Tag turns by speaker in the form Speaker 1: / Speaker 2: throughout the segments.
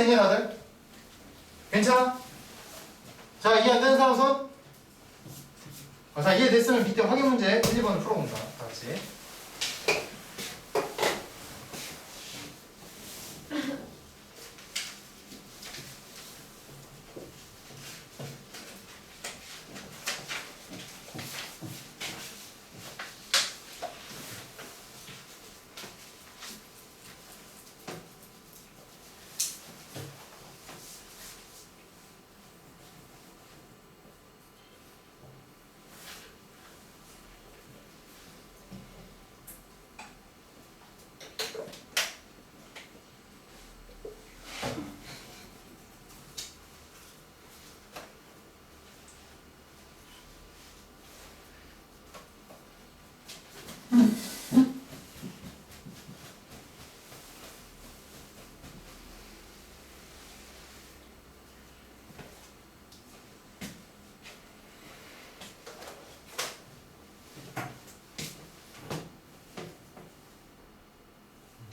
Speaker 1: 이해되니 다들? 괜찮아? 자 이해 안 되는 사람 손? 어, 자 이해됐으면 밑에 확인 문제 1, 2번을 풀어본다 다 같이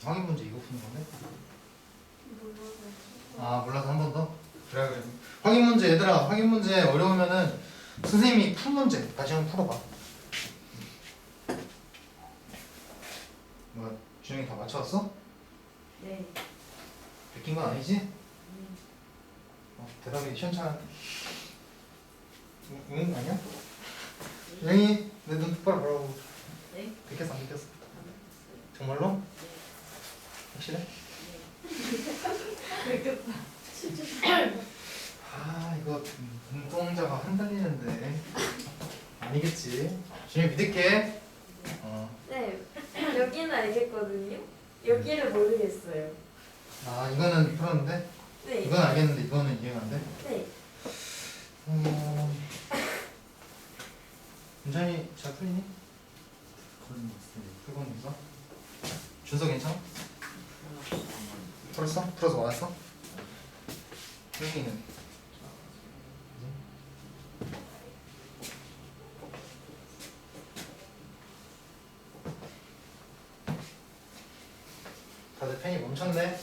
Speaker 1: 확인 문제 이거 푸는 건데? 아 몰라서 한 번 더? 그래 그래 확인 문제 얘들아 확인 문제 어려우면은 선생님이 푼 문제 다시 한번 풀어봐 뭐야 준영이 다 맞춰왔어?
Speaker 2: 네.
Speaker 1: 베낀 건 아니지? 어, 대답이 시원찮 응, 응 아니야? 준영이 내 눈 똑바로 보라고
Speaker 2: 네.
Speaker 1: 베꼈어 안 베꼈어? 정말로? 확실해? 아 이거 눈동자가 흔들리는데 아니겠지 준영이 믿을게 어.
Speaker 2: 네. 여기는 알겠거든요. 여기를 모르겠어요.
Speaker 1: 아 이거는 풀었는데
Speaker 2: 네.
Speaker 1: 이건 알겠는데 이거는 이해가 안 돼?
Speaker 2: 네.
Speaker 1: 음... 굉장히 잘 풀리니? 풀고는 있어? 준서 괜찮아? 풀었어? 풀어서 왔어? 여기는 다들 펜이 멈췄네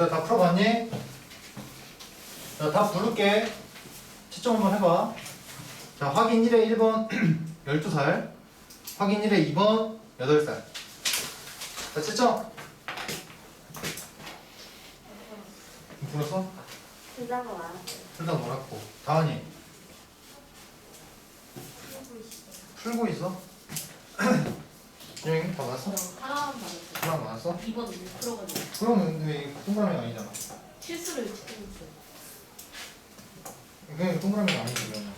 Speaker 1: 얘들아 다 풀어봤니? 자, 다 부를게. 채점 한번 해봐. 자, 확인 1회 1번 12살. 확인 1회 2번 8살. 자, 채점. 풀었어?
Speaker 2: 그다가 알았어요.
Speaker 1: 둘다 놀았고. 다은이 풀고 있어? 여행 다 받았어?
Speaker 3: 하나만 받았어요.
Speaker 1: 그만 받았어?
Speaker 3: 2번 6%거든요.
Speaker 1: 그러면 왜 동그라미 아니잖아
Speaker 3: 실수를 지켰어요.
Speaker 1: 그냥 동그라미 아니지 그러면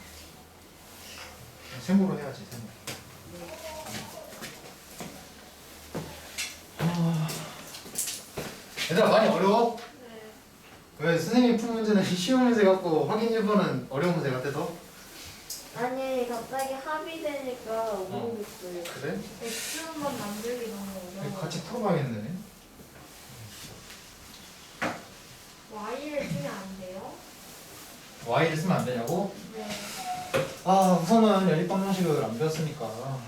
Speaker 1: 세모로 해야지 세모 아. 얘들아 많이 어려워?
Speaker 2: 네.
Speaker 1: 왜 선생님 푼 문제는 쉬운 문제 같고 확인 1번은 어려운 문제 같아서?
Speaker 2: 아니 갑자기 합의되니까 모르겠어요.
Speaker 1: 그래?
Speaker 3: X만 만들기 너무 어려워.
Speaker 1: 같이 풀어봐야겠네
Speaker 3: Y를 쓰면 안 돼요?
Speaker 1: Y를 쓰면 안 되냐고?
Speaker 3: 네.
Speaker 1: 아 우선은 연립 방정식을 안 배웠으니까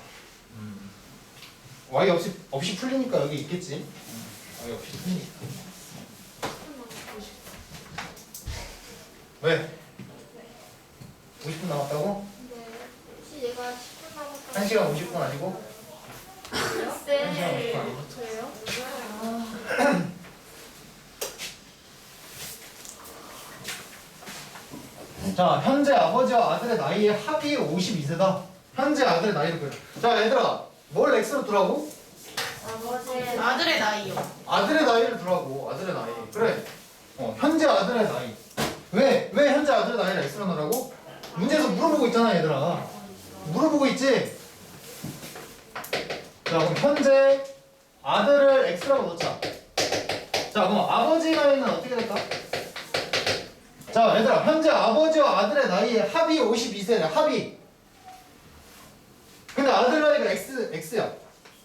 Speaker 1: 음. Y 없이 없이 풀리니까 여기 있겠지 음. Y 없이 풀리니까 왜? 50분 남았다고?
Speaker 3: 네. 혹시 얘가 10분 남았다.
Speaker 1: 1시간 50분 아니고?
Speaker 3: 네.
Speaker 1: 아니고?
Speaker 3: 저요?
Speaker 1: 자 현재 아버지와 아들의 나이의 합이 52세다 현재 아들의 나이를 그려 자 얘들아 뭘 X로 두라고?
Speaker 2: 아버지
Speaker 3: 아들의 나이요.
Speaker 1: 아들의 나이를 두라고 아들의 나이 그래 어 현재 아들의 나이 왜? 왜 현재 아들의 나이를 X로 넣으라고? 문제에서 물어보고 있잖아 얘들아 물어보고 있지? 자 그럼 현재 아들을 X라고 넣자 자 그럼 아버지 나이는 어떻게 될까? 자 얘들아 현재 아버지와 아들의 나이의 합이 52세래 합이 근데 아들 나이가 X, X야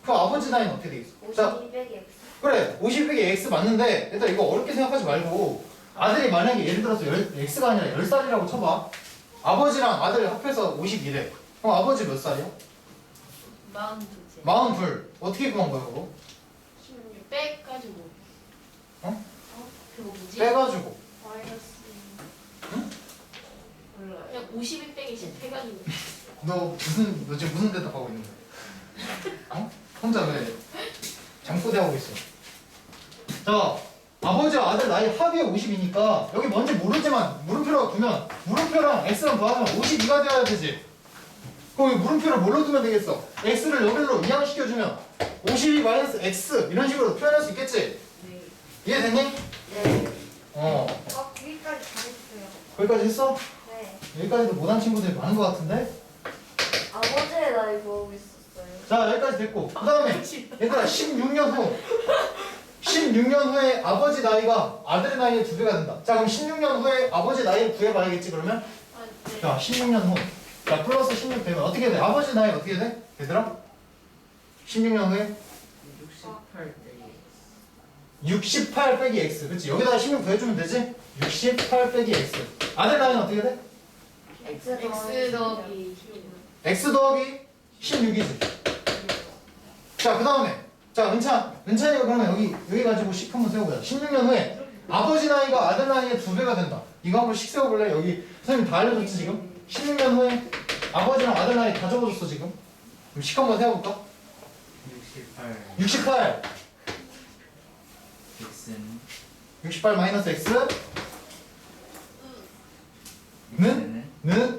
Speaker 1: 그럼 아버지 나이는 어떻게 되겠어?
Speaker 2: 자5200 X.
Speaker 1: 그래 50백이 X 맞는데 얘들아 이거 어렵게 생각하지 말고 아들이 만약에 예를 들어서 열, X가 아니라 10살이라고 쳐봐 아버지랑 아들 합해서 52래 그럼 아버지 몇 살이야?
Speaker 3: 마흔 둘째.
Speaker 1: 42 어떻게 구한 거야 그거?
Speaker 3: 16 빼가지고.
Speaker 1: 어?
Speaker 3: 그거 뭐지?
Speaker 1: 빼가지고
Speaker 3: 마이너스.
Speaker 1: 응?
Speaker 3: 몰라요. 그냥 52 빼기 10 해가지고.
Speaker 1: 너 무슨 너 지금 무슨 대답하고 있는 거야? 어? 혼자 왜 잠꼬대하고 있어 자 아버지와 아들 나이 합이 50이니까 여기 뭔지 모르지만 물음표라고 두면 물음표랑 x랑 더하면 52가 되어야 되지 그럼 이 물음표를 뭘로 두면 되겠어? x를 여기로 이항시켜주면 52 마이너스 x 이런 식으로 표현할 수 있겠지?
Speaker 3: 네.
Speaker 1: 이해됐니?
Speaker 2: 네.
Speaker 1: 어
Speaker 3: 아, 거기까지 잘했어요.
Speaker 1: 거기까지 했어?
Speaker 2: 네.
Speaker 1: 여기까지도 못한 친구들이 많은 것 같은데?
Speaker 2: 아버지의 나이 보고 있었어요.
Speaker 1: 자 여기까지 됐고 그 다음에 얘들아 16년 후 16년 후에 아버지 나이가 아들의 나이의 두 배가 된다 자 그럼 16년 후에 아버지 나이를 구해봐야겠지 그러면
Speaker 3: 아, 네.
Speaker 1: 자 16년 후 자 플러스 16 되면 어떻게 돼? 아버지 나이 어떻게 돼? 얘들아 16년 후에
Speaker 4: 68 빼기
Speaker 1: 68 빼기 x 그치 여기다가 16 더해주면 되지? 68 빼기 x 아들 나이는 어떻게 돼?
Speaker 2: X
Speaker 3: 더하기
Speaker 1: x 더하기 16이지 자, 그 다음에. 자, 은찬. 은찬이가 그러면 여기, 여기 가지고 식 한번 세워보자. 16년 후에 아버지 나이가 아들 나이의 두 배가 된다. 이거 한번 식 세워볼래? 여기 선생님 다 알려줬지, 지금? 16년 후에 아버지랑 아들 나이 다 적어줬어, 지금? 그럼 식 한번 세워볼까?
Speaker 4: 68
Speaker 1: 68.
Speaker 4: x는
Speaker 1: 68 마이너스 x. 는?
Speaker 4: x는
Speaker 1: 는?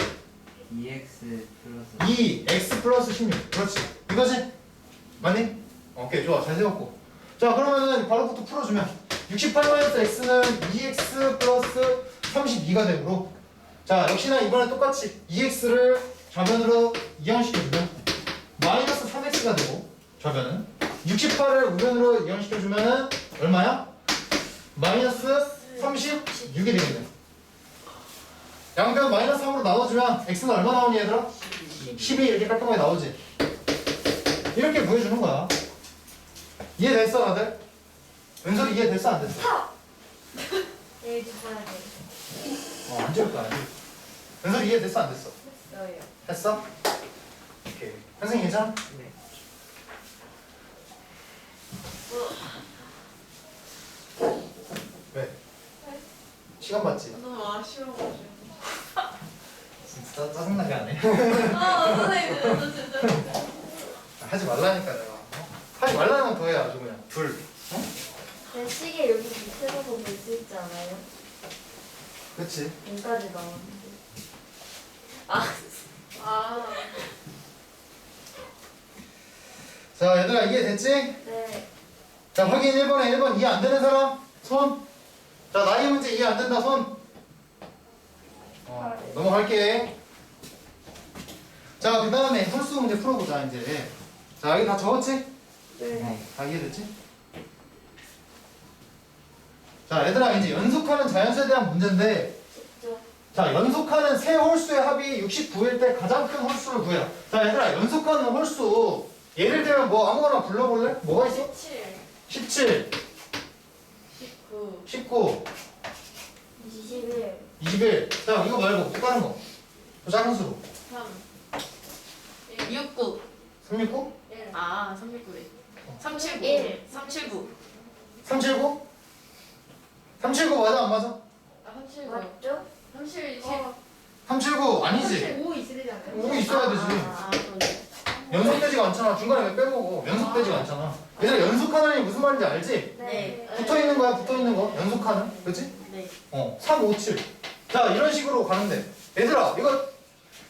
Speaker 4: 2x 플러스
Speaker 1: 2, x 플러스 16. 그렇지. 이거지? 맞니? 오케이, 좋아. 잘 세웠고. 자, 그러면은 바로부터 풀어주면 68 마이너스 x는 2x 플러스 32가 되므로 자, 역시나 이번에 똑같이 2x를 좌변으로 이항시켜주면 마이너스 3x가 되고 좌변은 68을 우변으로 이항시켜주면은 얼마야? 마이너스 36이 되겠네. 양변 마이너스 3으로 나눠주면 x는 얼마 나오니 얘들아? 10이 이렇게 깔끔하게 나오지. 이렇게 보여주는 거야. 이해됐어, 다들? 왼손 이해됐어, 안 됐어?
Speaker 2: 네, 주셔야 돼.
Speaker 1: 어, 안 지울 거야, 왼손 이해됐어, 안 됐어?
Speaker 2: 했어요.
Speaker 1: 했어? 오케이. 선생님 괜찮아?
Speaker 4: 네.
Speaker 1: 왜? 시간 봤지?
Speaker 3: 너무 아쉬워가지고.
Speaker 1: 진짜 짜- 짜증나게 하네.
Speaker 3: 아, 선생님, 저 진짜.
Speaker 1: 하지 말라니까, 내가. 어? 하지 말라는 거 해야 아주 그냥. 둘. 어?
Speaker 2: 제 시계 여기 밑에서 볼수 있지 않아요?
Speaker 1: 그치?
Speaker 2: 여기까지 나오는데.
Speaker 3: 아,
Speaker 1: 자, 얘들아, 이해 됐지?
Speaker 2: 네.
Speaker 1: 자, 확인 1번에 1번 이해 안 되는 사람? 손. 자, 나이 문제 이해 안 된다, 손. 어, 넘어갈게. 자, 그 다음에 홀수 문제 풀어보자, 이제. 자, 여기 다 적었지?
Speaker 2: 네.
Speaker 1: 어, 다 이해됐지? 자 얘들아 이제 연속하는 자연수에 대한 문제인데? 자 연속하는 세 홀수의 합이 69일 때 가장 큰 홀수를 구해라 자 얘들아 연속하는 홀수 예를 들면 뭐 아무거나 불러볼래? 뭐가 있어?
Speaker 3: 17,
Speaker 1: 17,
Speaker 3: 19,
Speaker 1: 19,
Speaker 2: 21
Speaker 1: 21. 자 이거 말고 또 다른 거. 또 작은 수로.
Speaker 3: 3, 69.
Speaker 1: 369?
Speaker 2: 1
Speaker 3: 아, 369래. 379.
Speaker 2: 일.
Speaker 3: 379.
Speaker 1: 379? 379 맞아 안 맞아?
Speaker 3: 아, 379.
Speaker 2: 맞죠?
Speaker 3: 37.
Speaker 2: 어.
Speaker 1: 379 아니지?
Speaker 3: 5 있어야 되지 않아요?
Speaker 1: 5 있어야 되지.
Speaker 3: 아, 그러네.
Speaker 1: 연속되지가 않잖아. 중간에 왜 빼먹어? 연속되지가 않잖아. 얘들아 연속하는 게 무슨 말인지 알지?
Speaker 3: 네.
Speaker 1: 붙어 있는 거야 붙어 있는 거. 연속하는. 그치?
Speaker 3: 네.
Speaker 1: 어. 3, 5, 7. 자 이런 식으로 가는데 얘들아 이거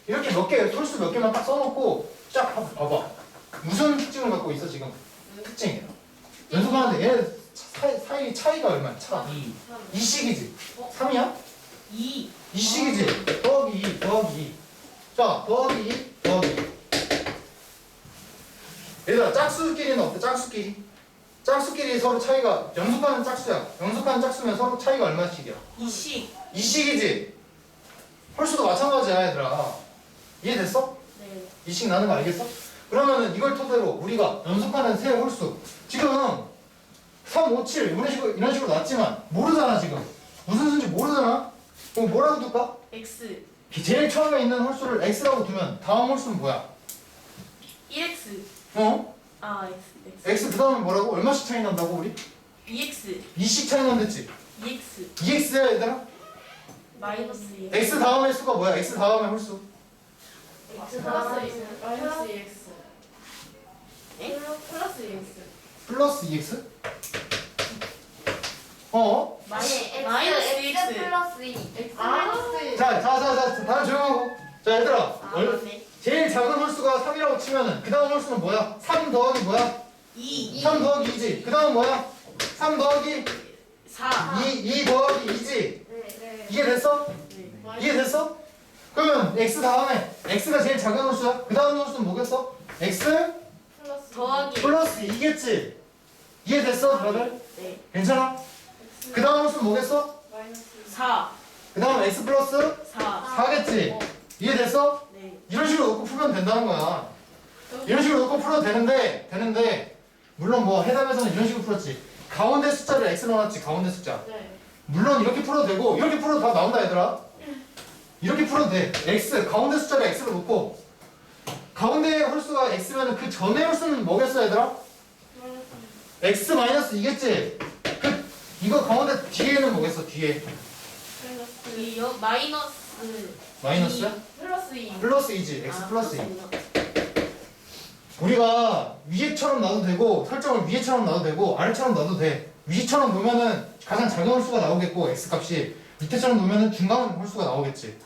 Speaker 1: 이렇게 몇 개, 홀수 몇 개만 딱 써놓고 쫙 한번 봐봐. 무슨 특징을 갖고 있어 지금? 특징이야. 연속하는데 얘 사이, 사이 차이가 얼마야? 차.
Speaker 4: 2
Speaker 3: 3.
Speaker 1: 이식이지?
Speaker 3: 어?
Speaker 1: 3이야?
Speaker 3: 2.
Speaker 1: 이식이지? 더하기 2, 더하기 2. 자, 더하기 2, 더하기 2. 얘들아, 짝수끼리는 어때? 짝수끼리? 짝수끼리 서로 차이가, 연속하는 짝수야. 연속하는 짝수면 서로 차이가 얼마씩이야?
Speaker 3: 2씩.
Speaker 1: 이식이지? 홀수도 마찬가지야, 얘들아. 이해됐어?
Speaker 3: 네.
Speaker 1: 이식 나는 거 알겠어? 그러면은 이걸 토대로 우리가 연속하는 세 홀수. 지금 3, 5, 7 이런 식으로, 이런 식으로 났지만 모르잖아, 지금. 무슨 수인지 모르잖아? 그럼 뭐라고 둘까?
Speaker 3: X.
Speaker 1: 제일 처음에 있는 홀수를 x라고 두면 다음 홀수는 뭐야?
Speaker 3: 1X.
Speaker 1: 어?
Speaker 3: 아, X. X.
Speaker 1: 그 다음에 뭐라고? 얼마씩 차이 난다고 우리?
Speaker 3: 2X.
Speaker 1: 2씩 차이 난댔지?
Speaker 3: 2X.
Speaker 1: 2x야 얘들아?
Speaker 3: 마이너스 2X.
Speaker 1: x 다음의 수가 뭐야? x 다음의 홀수
Speaker 2: X
Speaker 3: 플러스
Speaker 2: 다음에
Speaker 3: 2X. 마이너스 2X. 에? 플러스 2X.
Speaker 1: 플러스 2x? 어?
Speaker 3: 마이- 마이너스
Speaker 2: X
Speaker 3: 2X.
Speaker 2: 플러스 2
Speaker 3: X
Speaker 2: 아.
Speaker 3: 마이너스
Speaker 1: 자, 자, 자, 자, 다들 조용하고 자 얘들아
Speaker 3: 아,
Speaker 1: 얼-
Speaker 3: 맞네.
Speaker 1: 제일 작은 홀수가 3이라고 치면은 그 다음 홀수는 뭐야? 3 더하기 뭐야?
Speaker 3: 2.
Speaker 1: 3 더하기 2지 그 다음 뭐야? 3 더하기
Speaker 3: 4.
Speaker 1: 2, 2 더하기 2지
Speaker 2: 네
Speaker 1: 이해됐어?
Speaker 3: 네.
Speaker 1: 이해 됐어? 그러면 x 다음에 x가 제일 작은 홀수야? 그 다음 홀수는 뭐겠어? x
Speaker 3: 플러스 더하기.
Speaker 1: 플러스 2겠지? 이해 됐어 다들?
Speaker 3: 네.
Speaker 1: 괜찮아? 그 다음 홀수는 뭐겠어?
Speaker 3: 마이너스 4.
Speaker 1: 그 다음 x 플러스
Speaker 3: 4.
Speaker 1: 4겠지? 이해됐어?
Speaker 3: 네.
Speaker 1: 이런 식으로 놓고 풀면 된다는 거야 이런 식으로 놓고 풀어도 되는데 되는데 물론 뭐 해답에서는 이런 식으로 풀었지 가운데 숫자를 x로 놨지 가운데 숫자
Speaker 3: 네.
Speaker 1: 물론 이렇게 풀어도 되고 이렇게 풀어도 다 나온다 얘들아 이렇게 풀어도 돼 x 가운데 숫자를 x로 놓고 가운데 홀수가 x면 그 전에 홀수는 뭐겠어 얘들아? x 마이너스 2겠지? 그 이거 가운데 뒤에는 뭐겠어 뒤에
Speaker 3: 플러스 2. 여 마이너스
Speaker 1: 마이너스야?
Speaker 3: 2. 플러스 2.
Speaker 1: 플러스 2지 x
Speaker 3: 아,
Speaker 1: 플러스 2
Speaker 3: 플러스구나.
Speaker 1: 우리가 위에처럼 놔도 되고 설정을 위에처럼 놔도 되고 아래처럼 놔도 돼 위처럼 놓으면은 가장 작은 홀수가 나오겠고 x 값이 밑에처럼 놓으면은 중간 홀수가 나오겠지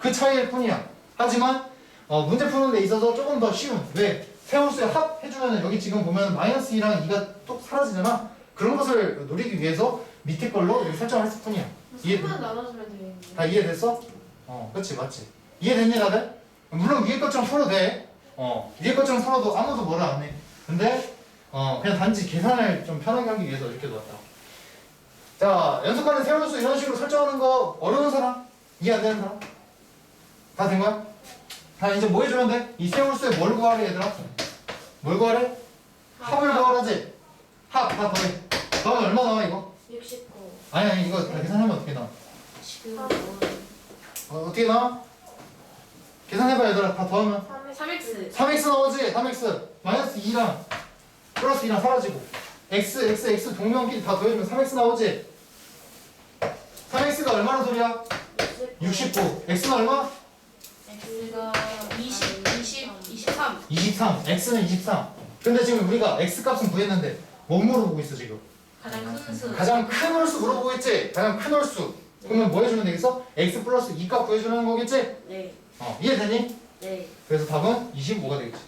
Speaker 1: 그 차이일 뿐이야 하지만 어, 문제 푸는 데 있어서 조금 더 쉬운 왜? 세 홀수에 합해주면은 여기 지금 보면 마이너스 2랑 2가 또 사라지잖아 그런 것을 노리기 위해서 밑에 걸로 설정을 했을 뿐이야 이해,
Speaker 3: 3만 나눠주면 되겠네.
Speaker 1: 다 이해됐어? 어 그치 맞지 이해됐니 다들? 물론 위에 것처럼 풀어도 돼 어, 위에 것처럼 풀어도 아무도 뭐라 안 해. 근데, 어, 그냥 단지 계산을 좀 편하게 하기 위해서 이렇게 놓았다. 자, 연속하는 세원수 이런 식으로 설정하는 거 어려운 사람? 이해 안 되는 사람? 다 된 거야? 다 이제 뭐 해주면 돼? 이 세원수에 뭘 구하래, 얘들아? 뭘 구하래? 합을 구하라지? 합, 다 더해. 더하면 얼마 나와, 이거?
Speaker 2: 69
Speaker 1: 아니, 아니, 이거 다 계산하면 어떻게 나와?
Speaker 2: 지금
Speaker 1: 어, 어떻게 나와? 계산해봐, 얘들아. 다 더하면.
Speaker 3: 3X.
Speaker 1: 3x 나오지? 3x 마이너스 2랑 플러스 2랑 사라지고 x, x, x 동명끼리 다 더해주면 3x 나오지? 3x가 얼마나 소리야? 69 x는 얼마?
Speaker 3: X가 20, 20, 23.
Speaker 1: 23 x는 23 근데 지금 우리가 x 값은 구했는데 뭐 물어보고 있어 지금?
Speaker 3: 가장 큰 수.
Speaker 1: 가장 큰 홀수 물어보고 있지? 가장 큰 홀수 그러면 뭐 해주면 되겠어? x 플러스 2값 구해주는 거겠지?
Speaker 3: 네.
Speaker 1: 어 이해되니?
Speaker 3: 네.
Speaker 1: 그래서 답은 25가 되겠지.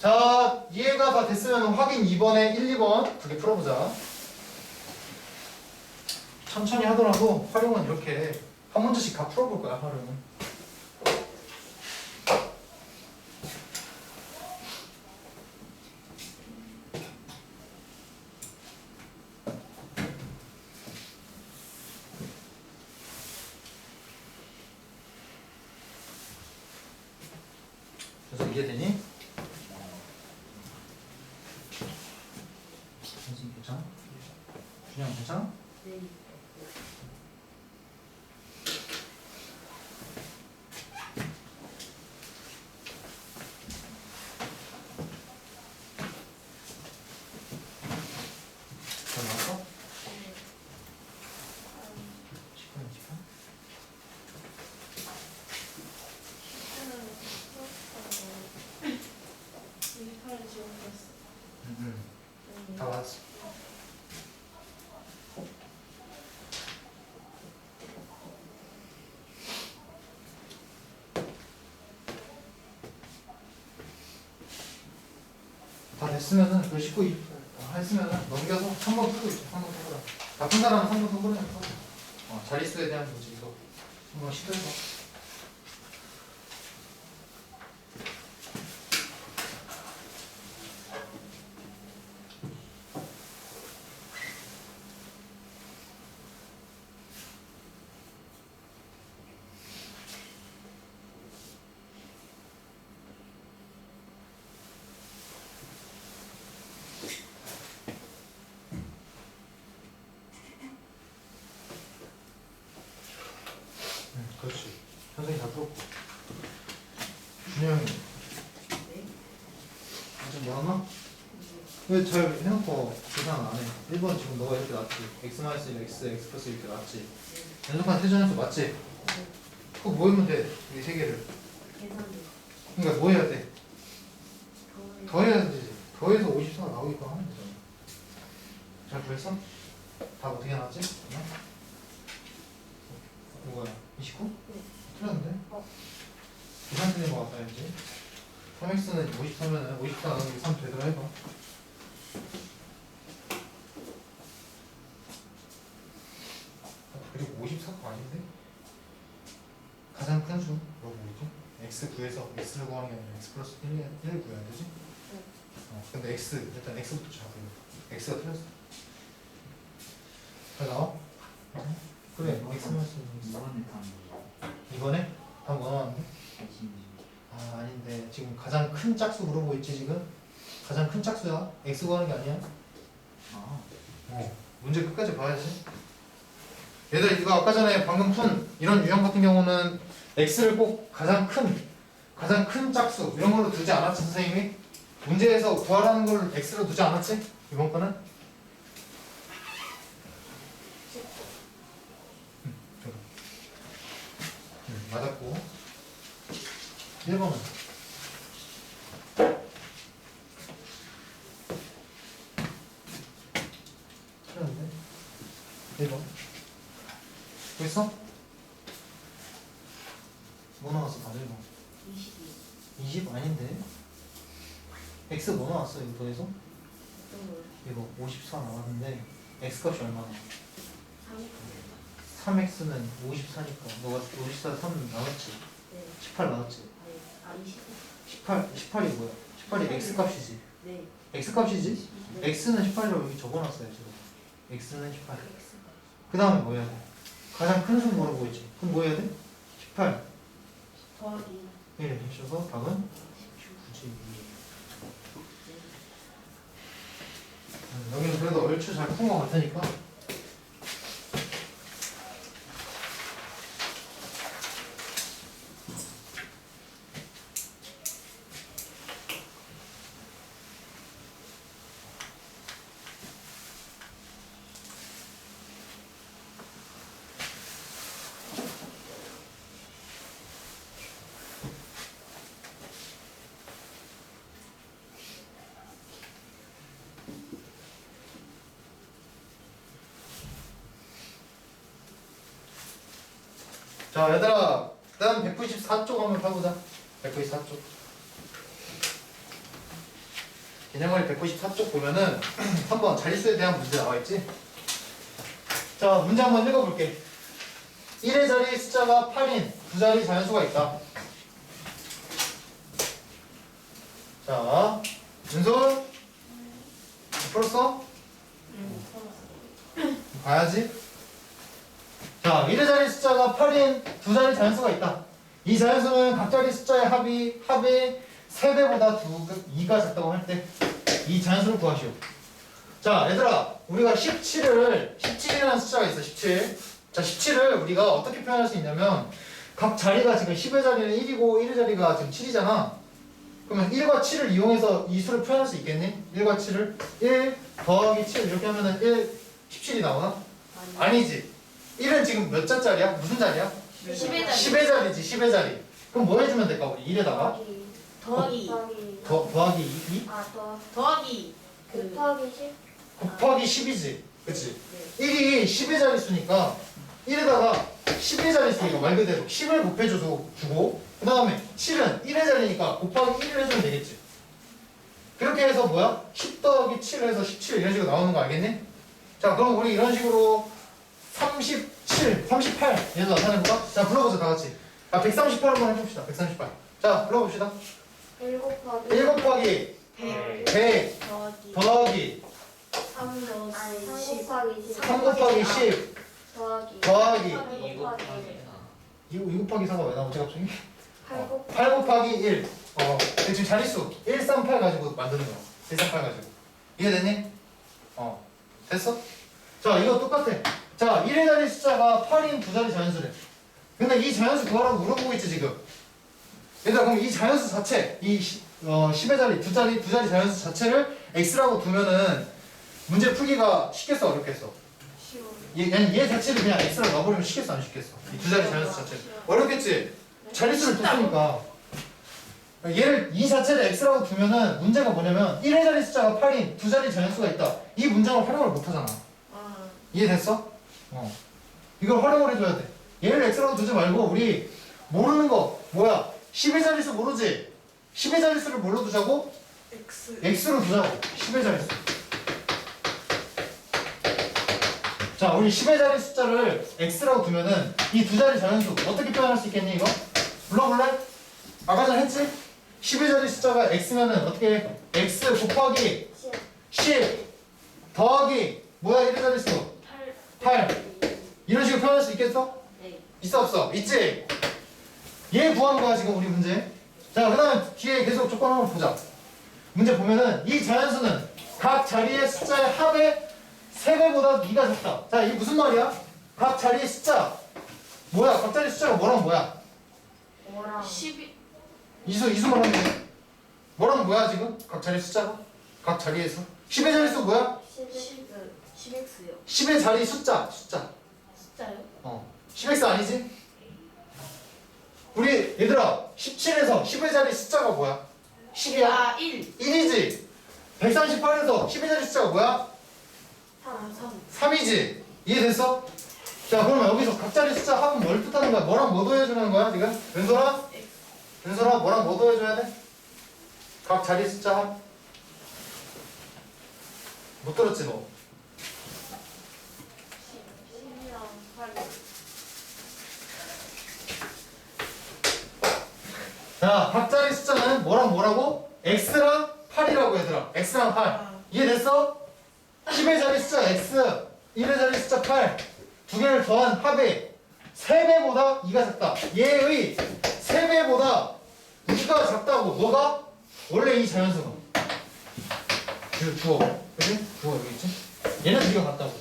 Speaker 1: 자, 이해가 다 됐으면 확인 2번에 1, 2번 두 개 풀어보자. 천천히 하더라도 활용은 이렇게 한 문제씩 다 풀어볼 거야, 활용은. seems important. 다 됐으면은 그 19, 했으면은 넘겨서 3번 풀고 있죠. 3번 풀고라 나쁜 사람은 3번 풀고라 어, 자릿수에 대한 문제 이거 한번 시도해봐 응 그렇지 선생님 다 풀었고 준영이
Speaker 3: 네.
Speaker 1: 아직 뭐하나? 왜잘 해놓고 계산 안 해? 1번 지금 너가 이렇게 놨지 x 마이너스 1 x x 플러스 이렇게 놨지 연속한 세전연수 맞지? 그거 뭐 하면 돼? 이 세 개를. 그러니까 뭐 해야 돼? 더해야 되지 더해서 54가 나오게끔 하면 되잖아 잘 구했어? 답 어떻게 나왔지? 응? 이거야 29?
Speaker 3: 네.
Speaker 1: 틀렸는데?
Speaker 3: 어.
Speaker 1: 계산 틀린 거 같다 이제 3x는 54면은 54 나누기 3 되도록 해봐 아, 그리고 54가 아닌데? 가장 큰 수, 뭐 뭐지? x 구해서 x를 구하는 게 아니라 x 플러스 1, 1을 구해야 되지? 어, 근데 x, 일단 x부터 잡아요 x가 틀렸어 잘 나와? 어? 그래, x 마이너스 x.
Speaker 4: 이번에 다 뭐야?
Speaker 1: 이번에? 답뭐 나왔는데?
Speaker 4: 대신
Speaker 1: 아 아닌데 지금 가장 큰 짝수 물어보고 있지 지금? 가장 큰 짝수야. X 구하는 게 아니야.
Speaker 4: 아
Speaker 1: 어. 문제 끝까지 봐야지. 얘들 이거 아까 전에 방금 푼 이런 유형 같은 경우는 x를 꼭 가장 큰 가장 큰 짝수 이런 걸로 두지 않았지 선생님이? 문제에서 구하라는 걸 x로 두지 않았지? 이번 거는? 맞았고. 1번은 틀렸는데? 1번 됐어? 뭐 나왔어 다들 뭐
Speaker 3: 22.
Speaker 1: 20 아닌데? x 뭐 나왔어 이거 더해서?
Speaker 3: 어떤 걸?
Speaker 1: 이거 54 나왔는데 x 값이 얼마나?
Speaker 3: 3.
Speaker 1: 3x는 54니까 너가 54 3 나왔지?
Speaker 3: 네.
Speaker 1: 18 나왔지?
Speaker 3: 네. 아, 20.
Speaker 1: 18, 18이 뭐야? 18이 x 값이지
Speaker 3: 네.
Speaker 1: x 값이지?
Speaker 3: 네.
Speaker 1: x는 18이라고 여기 적어놨어요 지금 x는 18
Speaker 3: X가.
Speaker 1: 그 다음에 뭐 해야 돼? 가장 큰 수 물어보고 있지 그럼 뭐 해야 돼? 18
Speaker 3: 더하기
Speaker 1: 1 해줘서 답은
Speaker 3: 19.
Speaker 1: 9지 음, 여기는 그래도 얼추 잘 푼 것 같으니까 자 얘들아 다음 194쪽 한번 펴보자 194쪽 개념을 194쪽 보면은 한번 자릿수에 대한 문제 나와있지 자 문제 한번 읽어볼게 1의 자리 숫자가 8인 두 자리 자연수가 있다 자 윤솔. 풀었어. 봐야지. 자, 1의 자리 숫자가 8인 두 자리 자연수가 있다. 이 자연수는 각 자리 숫자의 합이 합의 3배보다 2 가 작다고 할 때 이 자연수를 구하시오. 자, 얘들아, 우리가 17을 17이라는 숫자가 있어. 17. 자, 17을 우리가 어떻게 표현할 수 있냐면 각 자리가 지금 10의 자리는 1이고 1의 자리가 지금 7이잖아. 그러면 1과 7을 이용해서 이 수를 표현할 수 있겠니? 1과 7을 1 더하기 7 이렇게 하면은 1 17이 나오나? 아니지. 1은 지금 몇 자짜리야? 무슨 자리야?
Speaker 3: 10의 자리
Speaker 1: 10의 자리지. 10의 자리. 그럼 뭐 해주면 될까 우리 1에다가
Speaker 2: 더하기
Speaker 3: 더하기
Speaker 2: 더하기
Speaker 1: 더, 더하기 2
Speaker 2: 아 더
Speaker 3: 더하기 그
Speaker 2: 곱하기 10
Speaker 1: 곱하기 10이지. 그치?
Speaker 3: 네.
Speaker 1: 1이 10의 자릿수니까 1에다가 10의 자릿수니까 말 그대로 10을 곱해줘서 주고 그 다음에 7은 1의 자리니까 곱하기 1을 해주면 되겠지 그렇게 해서 뭐야? 10 더하기 7 해서 17 이런 식으로 나오는 거 알겠니? 자 그럼 우리 이런 식으로 37, 38 얘도 나타내볼까? 자 불러보자 다 같이 자 138 한번 해봅시다 138 자 불러봅시다
Speaker 2: 1 곱하기
Speaker 1: 1 곱하기
Speaker 3: 100
Speaker 1: 100
Speaker 3: 더하기
Speaker 1: 더하기
Speaker 3: 3
Speaker 2: 아니
Speaker 3: 더하기
Speaker 2: 3
Speaker 3: 10
Speaker 2: 곱하기 10
Speaker 1: 3 곱하기 10
Speaker 2: 더하기
Speaker 1: 더하기
Speaker 2: 2 곱하기
Speaker 1: 2 곱하기 4가 왜 나오지 갑자기?
Speaker 2: 8 곱하기
Speaker 1: 8 곱하기 1. 어, 근데 지금 자릿수 138 가지고 만드는 거야. 138 가지고. 이해됐니? 어. 됐어? 자, 이거 똑같아. 자, 1의 자리 숫자가 8인 두 자리 자연수래. 근데 이 자연수 구하라고 물어보고 있지, 지금. 얘들아, 그럼 이 자연수 자체, 이 시- 어, 10의 자리, 두 자리, 두 자리 자연수 자체를 x라고 두면은 문제 풀기가 쉽겠어, 어렵겠어?
Speaker 3: 쉬워
Speaker 1: 얘, 얘 자체를 그냥 x라고 넣어버리면 쉽겠어, 안 쉽겠어? 이 두 자리 자연수 자체. 어렵겠지? 자릿수를 뒀으니까 얘를 이 자체를 x라고 두면은 문제가 뭐냐면 1의 자리 숫자가 8인 두 자리 자연수가 있다 이 문장을 활용을 못하잖아
Speaker 3: 아
Speaker 1: 이해됐어? 어 이걸 활용을 해줘야 돼 얘를 x라고 두지 말고 우리 모르는 거 뭐야 10의 자릿수 모르지 10의 자릿수를 뭘로 두자고?
Speaker 3: X
Speaker 1: x로 두자고 10의 자릿수 자 우리 10의 자리 숫자를 x라고 두면은 이 두 자리 자연수 어떻게 표현할 수 있겠니 이거? 불러볼래? 아까 전에 했지? 10의 자리 숫자가 x면은 어떻게 해? x 곱하기
Speaker 2: 10
Speaker 1: 10 더하기 뭐야 1의 자리 수
Speaker 3: 8
Speaker 1: 8 이런 식으로 표현할 수 있겠어?
Speaker 3: 네
Speaker 1: 있어 없어? 있지? 얘 구하는 거야 지금 우리 문제 자 그 다음에 뒤에 계속 조건 한번 보자 문제 보면은 이 자연수는 각 자리의 숫자의 합의 3배보다 2가 작다 자 이게 무슨 말이야? 각 자리의 숫자 뭐야 각 자리 숫자가 뭐랑 뭐야?
Speaker 2: 뭐랑
Speaker 3: 12
Speaker 1: 이수 이수 말하는 게 뭐랑 뭐야 지금? 각 자리 숫자가? 각 자리에서 10의 자리 수 뭐야?
Speaker 2: 10
Speaker 3: 10X요
Speaker 1: 10의 자리 숫자 숫자
Speaker 3: 숫자요?
Speaker 1: 어 10x 아니지? 우리 얘들아 17에서 10의 자리 숫자가 뭐야? 10이야?
Speaker 3: 아 1
Speaker 1: 1이지 138에서 10의 자리 숫자가 뭐야?
Speaker 3: 3 3
Speaker 1: 3이지 이해됐어? 자 그러면 여기서 각 자리 숫자 합은 뭘 뜻하는 거야? 뭐랑 뭐 더해주는 거야 지금? 은솔아? 은솔아 뭐랑 뭐 더해줘야 돼? 각 자리 숫자 합? 못 들었지 너?
Speaker 2: 10이랑 8
Speaker 1: 자, 각 자리 숫자는 뭐랑 뭐라고? x랑 8이라고 얘들아. x랑 8.
Speaker 3: 아.
Speaker 1: 이해됐어? 10의 자리 숫자 x, 1의 자리 숫자 8. 두 개를 더한 합의 3배보다 2가 작다. 얘의 3배보다 2가 작다고. 뭐가? 원래 이 자연수가. 이거 주어. 그지? 주어 여기 있지? 얘는 2가 같다고.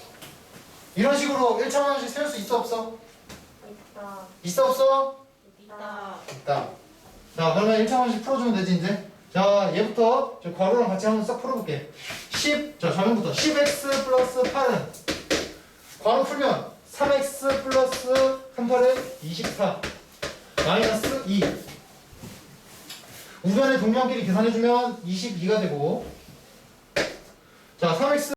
Speaker 1: 이런 식으로 1차 방식 세울 수 있어 없어?
Speaker 2: 있다
Speaker 1: 있어 없어?
Speaker 3: 있다
Speaker 1: 있다. 자, 그러면 1차 방식 풀어주면 되지, 이제. 자, 얘부터 저 괄호랑 같이 한번 싹 풀어볼게. 10, 자, 좌변부터. 10x 플러스 8은 괄호 풀면 3x 플러스 38에 24 마이너스 2 우변의 동량끼리 계산해주면 22가 되고. 자, 3x